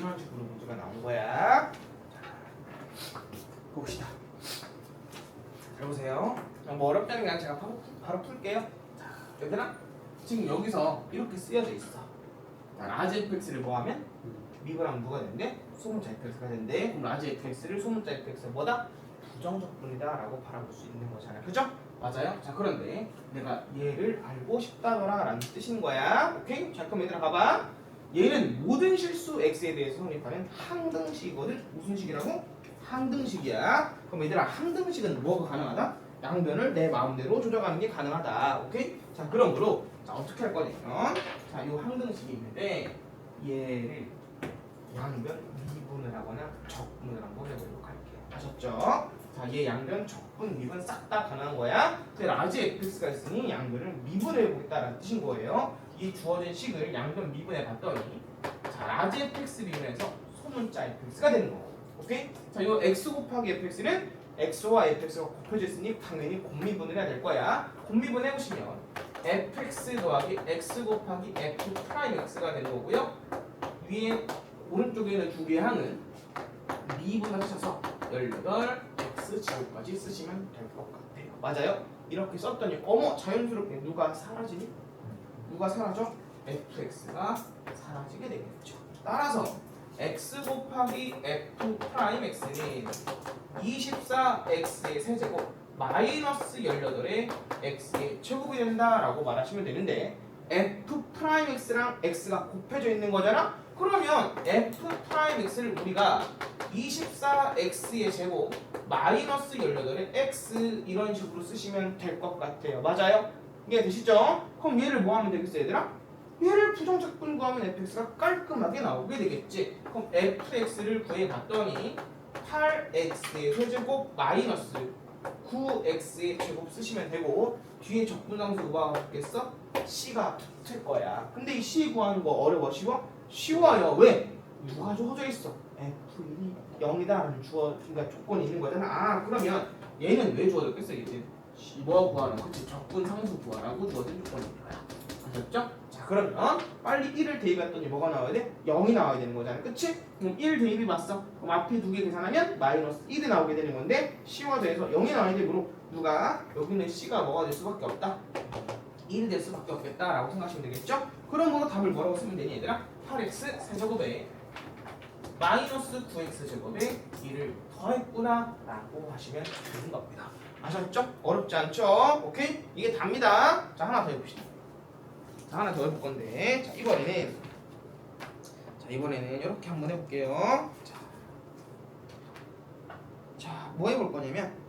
이런 식으로 문제가 나온 거야. 자, 봅시다. 잘 보세요. 뭐 어렵다는 게 아니라 제가 바로, 바로 풀게요. 자, 얘들아, 지금 여기서 이렇게 쓰여져 있어. 자, 라지 fx를 뭐 하면? 미분하면 누가 되는데? 소문자 fx가 되는데 그럼 라지 fx를 소문자 fx가 뭐다? 부정적분이다 라고 바라볼 수 있는 거잖아요. 그죠? 맞아요. 자 그런데 내가 얘를 알고 싶다더라 라는 뜻인 거야. 오케이? 자 그럼 얘들아 봐봐. 얘는 모든 실수 x에 대해서 성립하는 항등식이거든. 무슨 식이라고? 항등식이야. 그럼 얘들아 항등식은 뭐가 가능하다? 양변을 내 마음대로 조정하는 게 가능하다. 오케이? 자 그러므로 자 어떻게 할 거냐면 자이 항등식이 있는데 얘를 양변 미분을 하거나 적분을 한번 해보도록 할게요. 아셨죠? 자, 얘 양변, 적분, 미분 싹 다 가능한 거야. 근데 라지 fx가 있으니 양변을 미분해 보겠다라는 뜻인 거예요. 이 주어진 식을 양변 미분해 봤더니 자, 라지 fx 미분해서 소문자 fx가 되는 거고. 오케이? 자, 이 x 곱하기 fx는 x와 fx가 곱해져 있으니 당연히 곱미분을 해야 될 거야. 곱미분 해보시면 fx 더하기 x 곱하기 f 프라임 x가 되는 거고요. 위에 오른쪽에 있는 두 개의 항은 미분하셔서 18x 제곱까지 쓰시면 될 것 같아요. 맞아요? 이렇게 썼더니 어머 자연스럽게 누가 사라지니? 누가 사라져? fx가 사라지게 되겠죠. 따라서 x 곱하기 f 프라임 x는 24x의 세제곱 마이너스 18의 x의 제곱이 된다라고 말하시면 되는데 f 프라임 x랑 x가 곱해져 있는 거잖아? 그러면 f 프라임 x를 우리가 24x의 제곱 마이너스 18의 x 이런 식으로 쓰시면 될 것 같아요. 맞아요? 이게 되시죠? 그럼 얘를 뭐 하면 되겠어 얘들아? 얘를 부정적분 구하면 fx가 깔끔하게 나오게 되겠지. 그럼 fx를 구해봤더니 8x의 세제곱 마이너스 9x의 제곱 쓰시면 되고 뒤에 적분함수 누가 붙겠어? c가 붙을 거야. 근데 이 c 구하는 거 어려워? 쉬워? 쉬워요. 왜? 누가 주어져 있어? f1이 0이다 라는 주어 그러니까 조건이 있는 거잖아. 아 그러면 얘는 왜 주어졌겠어? 이제 뭐 구하는 그치 적분 상수 구하라고 주어진 조건이니까요. 아셨죠? 자 그러면 빨리 1을 대입했더니 뭐가 나와야 돼? 0이 나와야 되는 거잖아. 그치? 그럼 1 대입이 맞어. 그럼 앞에 두 개 계산하면 마이너스 1이 나오게 되는 건데 더해서 0이 나와야 되므로 누가 여기는 C가 뭐가 될 수밖에 없다. 1이 될 수밖에 없겠다라고 생각하시면 되겠죠? 그러므로 답을 뭐라고 쓰면 되니 얘들아? 8x 세제곱에 마이너스 9x 제곱에 1을 더했구나 라고 하시면 되는 겁니다. 아셨죠? 어렵지 않죠? 오케이? 이게 답니다. 자 하나 더 해봅시다. 자 하나 더 해볼 건데 자 이번에는 자 이번에는 이렇게 한번 해볼게요. 자, 자, 뭐 해볼 거냐면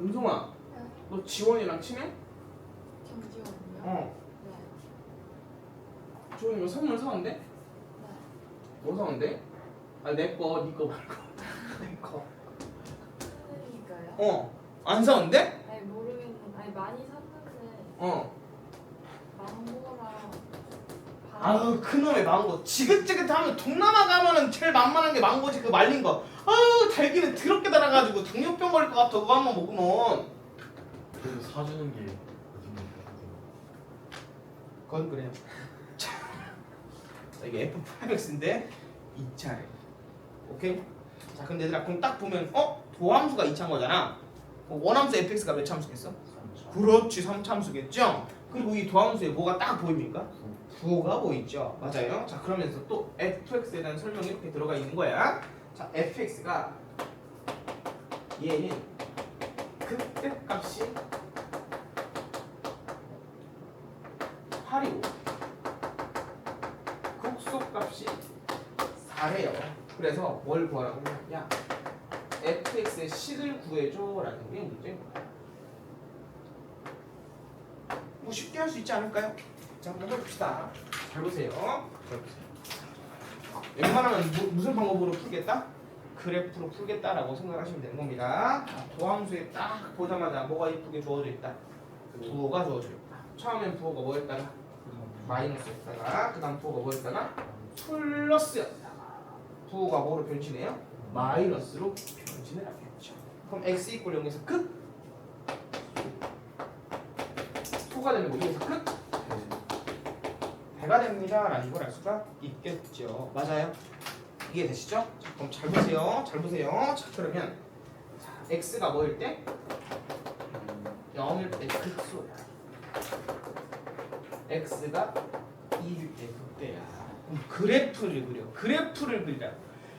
은송아, 네. 너 지원이랑 친해? 김지원이요? 어. 네. 지원이 뭐 선물 사온대? 네. 뭐 사온대? 아, 내 거, 네거 말고. 내 거. 그러니까요. 어. 안 사온대? 아니 모르겠는. 아니 많이 샀는데 어. 망고랑 바- 아유, 그놈의 망고. 지긋지긋하면 동남아 가면은 제일 만만한 게 망고지, 그 말린 거. 아유, 달기는 더럽게 달아가지고 당뇨병 걸릴 것 같아. 그거 한번 먹으면. 사주는 게 어딘가 그건 그래요. 자, 이게 F 프라이맥스인데 2차례. 오케이? 자, 근데 얘들아, 그럼 딱 보면 어? 도함수가 2차인 거잖아. 어, 원함수 fx가 몇 참수겠어? 그렇지, 3참수겠죠? 그리고 이 도함수에 뭐가 딱 보입니까? 부호가 보이죠? 맞아요. 자, 그러면서 또 fx에 대한 설명이 이렇게 들어가 있는 거야. 자, fx가 얘는 그때 값이 8이고 극속 값이 4래요. 그래서 뭘 구하라고 하냐? fx의 식을 구해줘라는 게 문제인 거야. 뭐 쉽게 할 수 있지 않을까요? 자, 한번 해봅시다. 잘 보세요. 잘 보세요. 웬만하면 무, 무슨 방법으로 풀겠다? 그래프로 풀겠다라고 생각하시면 되는 겁니다. 자, 도함수에 딱 보자마자 뭐가 이쁘게 주어져 있다? 부호가 주어져 있다. 처음엔 부호가 뭐였다가 마이너스였다가 그 다음 부호가 뭐였다가 플러스였다가 부호가 뭐로 변신해요? 마이너스로 변신을 하겠죠. 그럼 x 이꼴 0에서 끝? 소가 거 2에서 끝? 배가 됩니다 라는 걸 알 수가 있겠죠 맞아요 이해되시죠? 자, 그럼 잘 보세요 잘 보세요 자 그러면 자, x가 뭐일 때? 0일 때 극소야 x가 2일 때 극대야. 그래프를 그려. 그래프를 그리라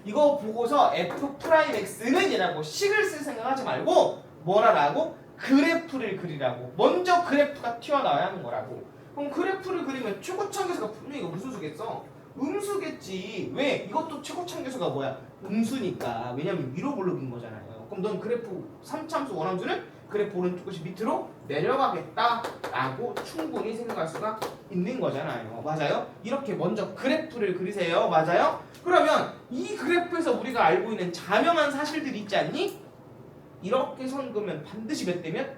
이거 보고서 f 프라임 x는 이라고. 식을 쓸 생각하지 말고 뭐라라고? 그래프를 그리라고. 먼저 그래프가 튀어나와야 하는 거라고. 그럼 그래프를 그리면 최고창계수가 분명히 이거 무슨 수겠어? 음수겠지. 왜? 이것도 최고창계수가 뭐야? 음수니까. 왜냐면 위로 볼록인 거잖아요. 그럼 넌 그래프 3참수 원함수는 그래프 오른쪽 끝이 밑으로 내려가겠다라고 충분히 생각할 수가 있는 거잖아요 맞아요? 이렇게 먼저 그래프를 그리세요 맞아요? 그러면 이 그래프에서 우리가 알고 있는 자명한 사실들이 있지 않니? 이렇게 선 그으면 반드시 몇 대면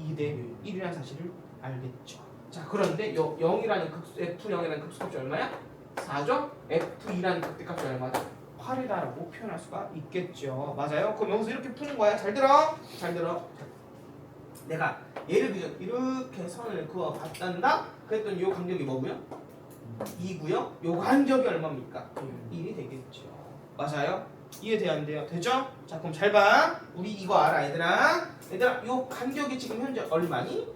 2대 1이라는 사실을 알겠죠. 자 그런데 요 0이라는 극수 F0이라는 극수값이 얼마야? 4죠? F2라는 극대값이 얼마다? 8이다라고 표현할 수가 있겠죠. 맞아요? 그럼 여기서 이렇게 푸는 거야. 잘 들어? 잘 들어. 내가 예를 들어 이렇게 선을 그어 봤단다. 그랬더니 요 간격이 뭐고요? 2고요. 요 간격이 얼마입니까? 1이 되겠죠. 맞아요? 이해돼 안 돼요? 되죠? 자 그럼 잘 봐. 우리 이거 알아 얘들아. 얘들아 요 간격이 지금 현재 얼마니?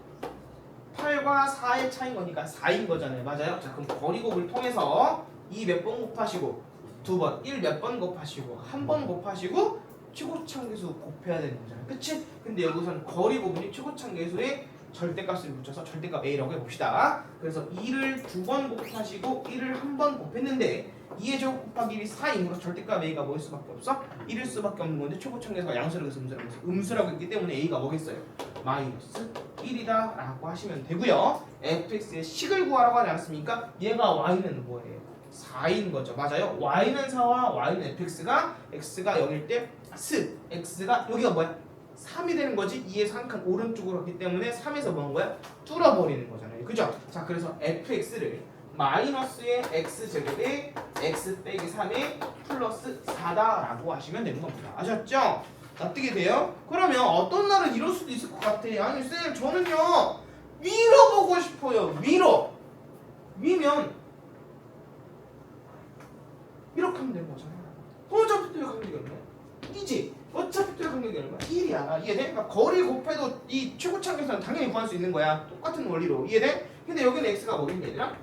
8과 4의 차이인 거니까 4인 거잖아요. 맞아요? 자 그럼 거리곱을 통해서 2 몇 번 곱하시고 두 번, 1 몇 번 곱하시고 한 번 곱하시고 최고창계수 곱해야 되는 거잖아요. 그치? 근데 여기서는 거리 부분이 최고창계수에 절대값을 붙여서 절대값 A라고 해봅시다. 그래서 2를 두 번 곱하시고 1을 한 번 곱했는데 2의 제곱 곱하기 1이 4이므로 절대값 A가 뭐일 수밖에 없어? 1일 수밖에 없는 건데 최고창계수가 양수라고 해서 음수라고 해서 음수라고 했기 때문에 A가 뭐겠어요? 마이너스 1이다 라고 하시면 되고요. fx의 식을 구하라고 하지 않습니까? 얘가 y는 뭐예요? 4인 거죠. 맞아요? y는 4와 y는 fx가 x가 0일 때 스, x가 여기가 뭐야? 3이 되는 거지. 2에서 한 칸 오른쪽으로 갔기 때문에 3에서 뭐한 거야? 뚫어버리는 거잖아요. 그죠? 자, 그래서 fx를 마이너스의 x 제곱에 x 빼기 3의 플러스 4다라고 하시면 되는 겁니다. 아셨죠? 납득이 돼요? 그러면 어떤 날은 이럴 수도 있을 것 같아. 아니 쌤 저는요 위로 보고 싶어요. 위로. 위면 이렇게 하면 되는 거잖아. 어차피 또 간격이 얼마야? 이지. 어차피 또 간격이 얼마야? 1 이해돼? 그러니까 거리 곱해도 이 최고창계수는 당연히 구할 수 있는 거야. 똑같은 원리로. 이해돼? 근데 여기는 x가 뭐겠니 얘들아?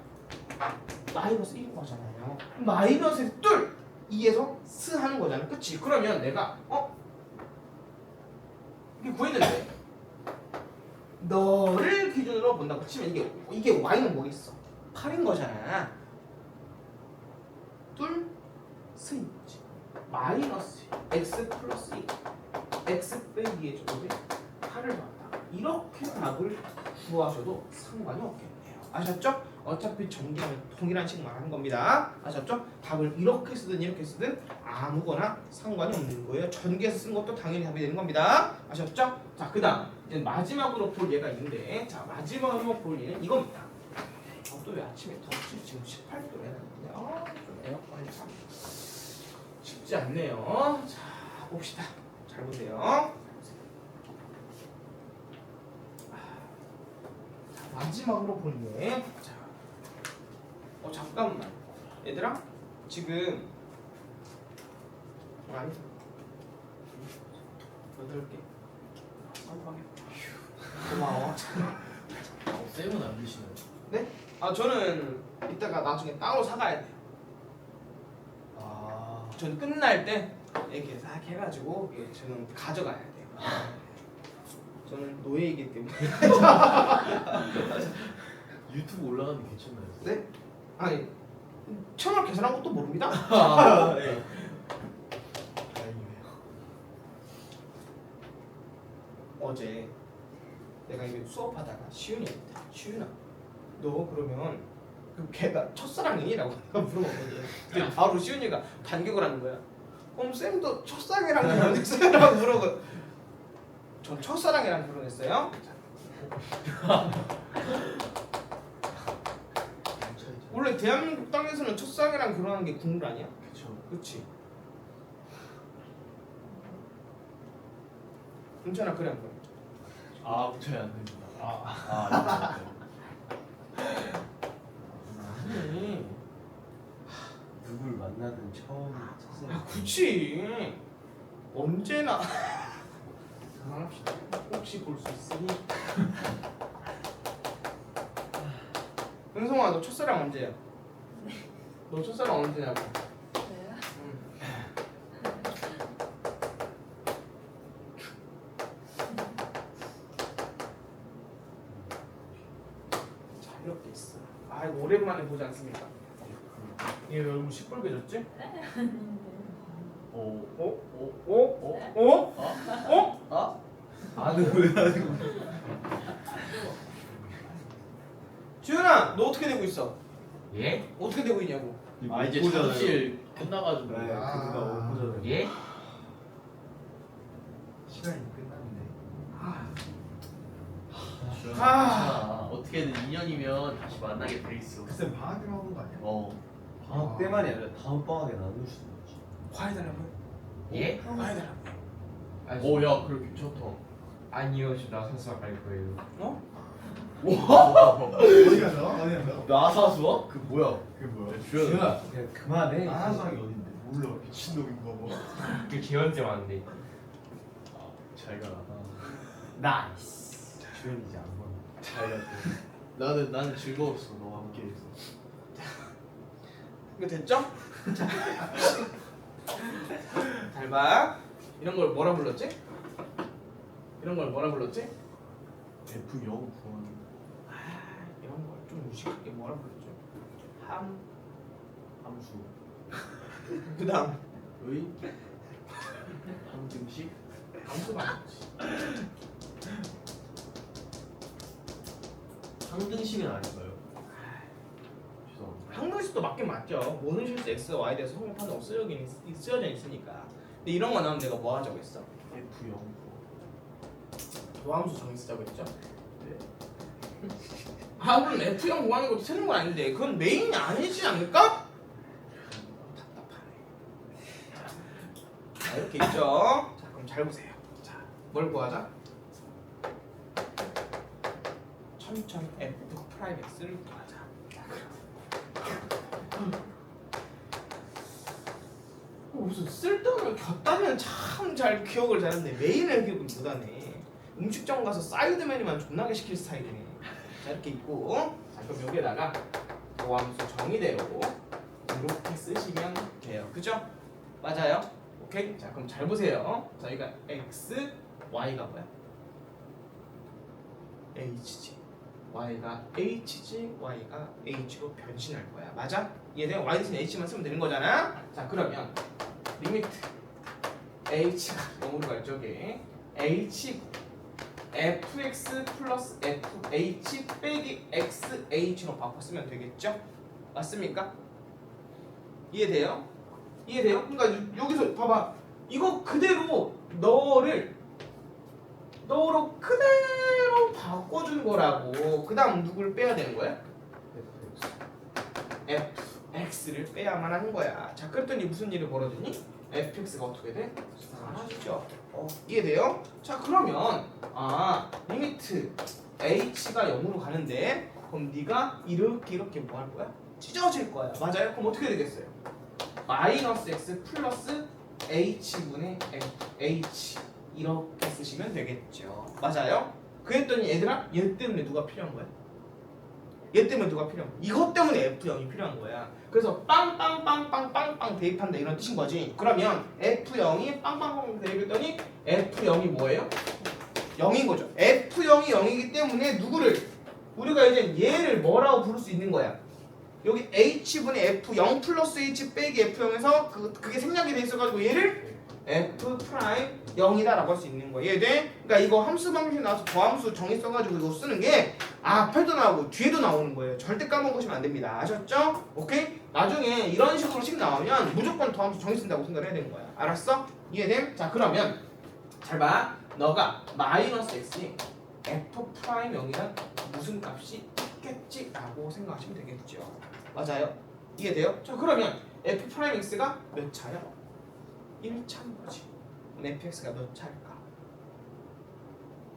마이너스 1인 거잖아요. 마이너스 뚫 2에서 스 하는 거잖아. 그치? 그러면 내가 어? 이게 구했는데 너를 기준으로 본다고 치면 이게 이게 y는 뭐겠어? 8인 거잖아. 뚫 스인 거지. 마이너스 x 플러스 2 x 빼기 의 제곱에 8을 받다. 이렇게 답을 구하셔도 상관이 없겠네요. 아셨죠? 어차피 전기하면 동일한 식만 하는 겁니다. 아셨죠? 답을 이렇게 쓰든 이렇게 쓰든 아무거나 상관이 없는 거예요. 전기에서 쓴 것도 당연히 답이 되는 겁니다. 아셨죠? 자, 그 다음 이제 마지막으로 볼 예가 있는데, 자 마지막으로 볼 예는 이겁니다. 어, 또왜 아침에 덥지? 지금 18도래. 아, 좀 에어컨이 참 쉽지 않네요. 자, 봅시다. 잘 보세요. 자, 마지막으로 볼 예. 자, 어 잠깐만 얘들아 지금 어, 아니 여덟 개 깜빡이 고마워 어, 쌤은 안 드시나요? 아 저는 이따가 나중에 따로 사가야 돼요 아 저는 끝날 때 이렇게 싹 해가지고 예, 저는 가져가야 돼요 저는 노예이기 때문에 유튜브 올라가면 괜찮나요? 네? 아니 채널 계산한 것도 모릅니다 아, 네. 다행이네요. 어제 내가 이게 수업하다가 시윤이한테 시윤아 너 그러면 그 걔가 첫사랑이니? 라고 내가 물어봤거든 근데 바로 시윤이가 반격을 하는 거야 그럼 쌤도 첫사랑이랑 결혼했어요? 라고 물어보 전 첫사랑이랑 결혼했어요. 원래 대한민국 땅에서는 첫사랑이랑 결혼하는 게 국룰 아니야? 그쵸. 그치 문천아 그래 안 그래? 아 붙여야 안 됩니다. 아 아 아니 누굴 만나든 처음 첫사랑. 아 그치 언제나. 그만합시다. 혹시 볼 수 있으니? 은성아 너 첫사랑 언제야? 너 첫사랑 언제냐고 네. 자 이렇게 있어 아 이거 오랜만에 보지 않습니까? 얘 얼굴 시뻘개졌지? 오. 어? 오. 어? 오. 어? 어? 아? 아는 왜 아는 주현아 너 어떻게 되고 있어? 예? 어떻게 되고 있냐고 아 이제 작업실 끝나가지고. 네 아. 그거가 못 보잖아요 예? 시간이 끝났네 아. 어떻게든 2년이면 다시 만나게 돼 있어. 그때 방학이랑 하는 거 아니야? 어. 방학 때만이 아니라 다음 방학에 나눌 수도 있지 과해달라고 예? 과해달라고 아, 오, 야, 그래 괜찮다. 아니요, 저 나선수 갈 거예요. 어? 어디 가서? 어디 가서? 나사수어? 그 뭐야? 그게 뭐야? 주연아. 그냥 그만해 나사상이 어딘데? 몰라 미친놈인가 봐. 그 기원제 왔는데. 잘 가라. 나이스 주연이 이제 안 보여 잘 가. 나는 나는 즐거웠어 너와 함께 해서. 이거 됐죠? 잘 봐. 이런 걸 뭐라 불렀지? 이런 걸 뭐라 불렀지? F 영 구원. 아, 이런 걸 좀 무식하게 뭐라 불렀죠? 함. 함수. 그다음 의. 함등식. 함수 맞지. 상등식은 아닌가요? 죄송합니다. 항등식도 맞긴 맞죠. 모든 실수 x와 y에 대해서 성공 판정 쓰여진 있- 쓰여져 있으니까. 근데 이런 거 나오면 내가 뭐 하자고 했어? F 영 도함수 정의 쓰자고 했죠. 아 그럼 F형 구하는 것도 틀린 건 아닌데 그건 메인이 아니지 않을까? 답답하네. 자 이렇게 있죠. 자 그럼 잘 보세요. 자 뭘 구하자? 천천 F 프라임 X를 구하자. 어, 무슨 쓸데없는 곁다면 참 잘 기억을 잘하는데 메인을 기억을 못하네. 음식점 가서 사이드 메뉴만 존나게 시킬 스타일이네. 자 이렇게 있고, 자 그럼 여기에다가 도함수 정의대로 이렇게 쓰시면 돼요. 그죠? 맞아요? 오케이. 자 그럼 잘 보세요. 자 여기가 x, y가 뭐야? h지. Y가 h지, y가 h로 변신할 거야. 맞아? 이해돼? y 대신 h만 쓰면 되는 거잖아. 자 그러면 리미트 h가 0으로 갈 적에 h fx 플러스 fh 빼기 xh로 바꿔 쓰면 되겠죠? 맞습니까? 이해돼요? 이해돼요? 그러니까 여- 여기서 봐봐 이거 그대로 너를 너로 그대로 바꿔준 거라고 그 다음 누굴 빼야 되는 거야? fx를 빼야만 하는 거야 자 그랬더니 무슨 일이 벌어지니? fx가 어떻게 돼? 사라지죠 어, 이해돼요? 자 그러면 아 리미트 h가 0으로 가는데 그럼 네가 이렇게 이렇게 뭐 할 거야? 찢어질 거야 맞아요? 그럼 어떻게 되겠어요? 마이너스 x 플러스 h분의 h 이렇게 쓰시면 되겠죠 맞아요? 그랬더니 얘들아 얘 때문에 누가 필요한 거야? 얘 때문에 누가 필요한 거야? 이것 때문에 F0이 필요한 거야 그래서 빵빵빵빵빵빵 대입한다 이런 뜻인 거지 그러면 F0이 빵빵빵 대입했더니 F0이 뭐예요? 0인 거죠 F0이 0이기 때문에 누구를 우리가 이제 얘를 뭐라고 부를 수 있는 거야 여기 H분의 F0 플러스 H 빼기 F0에서 그, 그게 생략이 돼 있어가지고 얘를 F 프라임 0이다라고 할 수 있는 거야 이해돼? 그러니까 이거 함수 방식 나와서 더함수 정의 써가지고 이거 쓰는 게 앞에도 나오고 뒤에도 나오는 거예요 절대 까먹으시면 안 됩니다 아셨죠? 오케이? 나중에 이런 식으로 식 나오면 무조건 더함수 정의 쓴다고 생각을 해야 되는 거야 알았어? 이해돼? 자 그러면 잘 봐 너가 마이너스 x이 f 프라임 0이란 무슨 값이 있겠지? 라고 생각하시면 되겠죠 맞아요? 이해돼요? 자 그러면 f 프라임 x가 몇 차야? 1차인 거지 fx가 몇 차일까?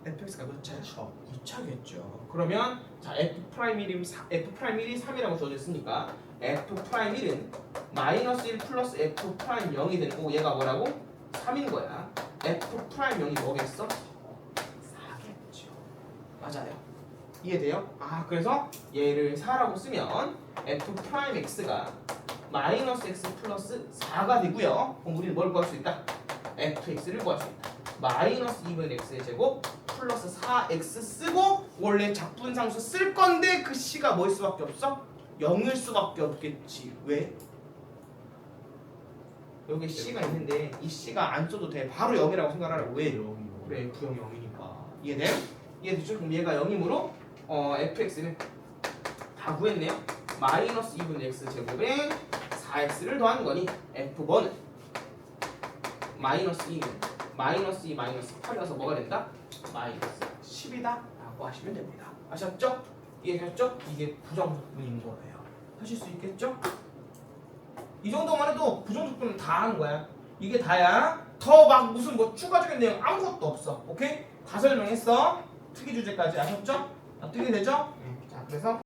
fx가 몇? 쳐. 2차겠죠. 그러면 자 f 프라임 1이 f 프라임 1이 3이라고 주어졌으니까 f 프라임 1은 마이너스 1 플러스 f 프라임 0이 되는 거고 얘가 뭐라고? 3인 거야. f 프라임 0이 뭐겠어? 4겠죠. 맞아요. 이해돼요? 아 그래서 얘를 4라고 쓰면 f 프라임 x가 마이너스 x 플러스 4가 되고요. 그럼 우리는 뭘 구할 수 있다? fx를 구할 수 있다. 마이너스 2분 x의 제곱 플러스 4x 쓰고 원래 작분상수 쓸 건데 그 c가 뭐일 수밖에 없어? 0일 수밖에 없겠지. 왜? 여기 c가 있는데 이 c가 안 써도 돼. 바로 0이라고 생각하라고. 왜? 그래 F형이 0이니까 이해돼? 이해되죠? 그럼 얘가 0이므로 어 fx는 다 구했네요 마이너스 2분의 x 제곱에 4x를 더하는 거니 f1은 마이너스 2는 마이너스 2 마이너스 8이어서 뭐가 된다? 마이너스 10이다 라고 하시면 됩니다 아셨죠? 이해되셨죠? 이게 부정적분인 거예요 하실 수 있겠죠? 이 정도만 해도 부정적분은 다 하는 거야 이게 다야 더 막 무슨 뭐 추가적인 내용 아무것도 없어 오케이? 다 설명했어 특이 주제까지 아셨죠? 아, 특이 되죠? 자 그래서